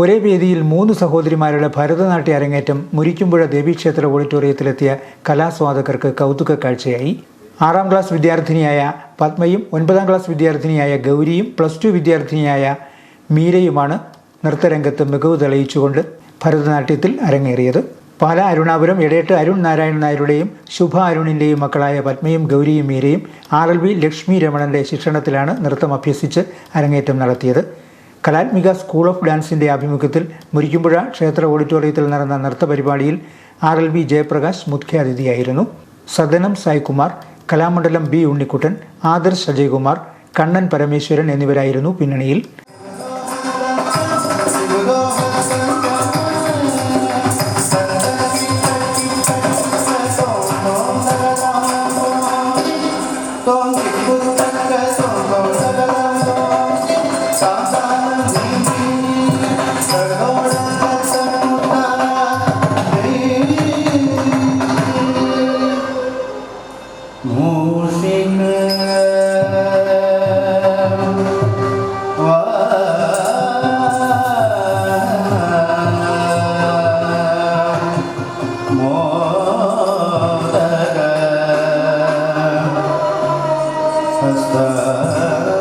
ഒരേ വേദിയിൽ മൂന്ന് സഹോദരിമാരുടെ ഭരതനാട്യ അരങ്ങേറ്റം മുരിക്കുമ്പുഴ ദേവീക്ഷേത്ര ഓഡിറ്റോറിയത്തിലെത്തിയ കലാസ്വാദകർക്ക് കൗതുക കാഴ്ചയായി. ആറാം ക്ലാസ് വിദ്യാർത്ഥിനിയായ പത്മയും ഒൻപതാം ക്ലാസ് വിദ്യാർത്ഥിനിയായ ഗൗരിയും പ്ലസ് ടു വിദ്യാർത്ഥിനിയായ മീരയുമാണ് നൃത്തരംഗത്ത് മികവ് തെളിയിച്ചുകൊണ്ട് ഭരതനാട്യത്തിൽ അരങ്ങേറിയത്. പാല അരുണാപുരം ഇടയട്ട് അരുൺ നാരായണൻ നായരുടെയും ശുഭ അരുണിന്റെയും മക്കളായ പത്മയും ഗൗരിയും മീരയും ആർ എൽ ബി ലക്ഷ്മി രമണന്റെ ശിക്ഷണത്തിലാണ് നൃത്തം അഭ്യസിച്ച് അരങ്ങേറ്റം നടത്തിയത്. കലാത്മിക സ്കൂൾ ഓഫ് ഡാൻസിന്റെ ആഭിമുഖ്യത്തിൽ മുരിക്കുമ്പുഴ ക്ഷേത്ര ഓഡിറ്റോറിയത്തിൽ നടന്ന നൃത്ത പരിപാടിയിൽ ആർ എൽ വി ജയപ്രകാശ് മുഖ്യാതിഥിയായിരുന്നു. സദനം സായ്കുമാർ കലാമണ്ഡലം ബി ഉണ്ണിക്കുട്ടൻ ആദർശ് അജയ്കുമാർ കണ്ണൻ പരമേശ്വരൻ എന്നിവരായിരുന്നു പിന്നണിയിൽ. Hasta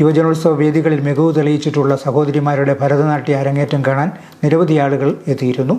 യുവജനോത്സവ വേദികളിൽ മികവ് തെളിയിച്ചിട്ടുള്ള സഹോദരിമാരുടെ ഭരതനാട്യ അരങ്ങേറ്റം കാണാൻ നിരവധി ആളുകൾ എത്തിയിരുന്നു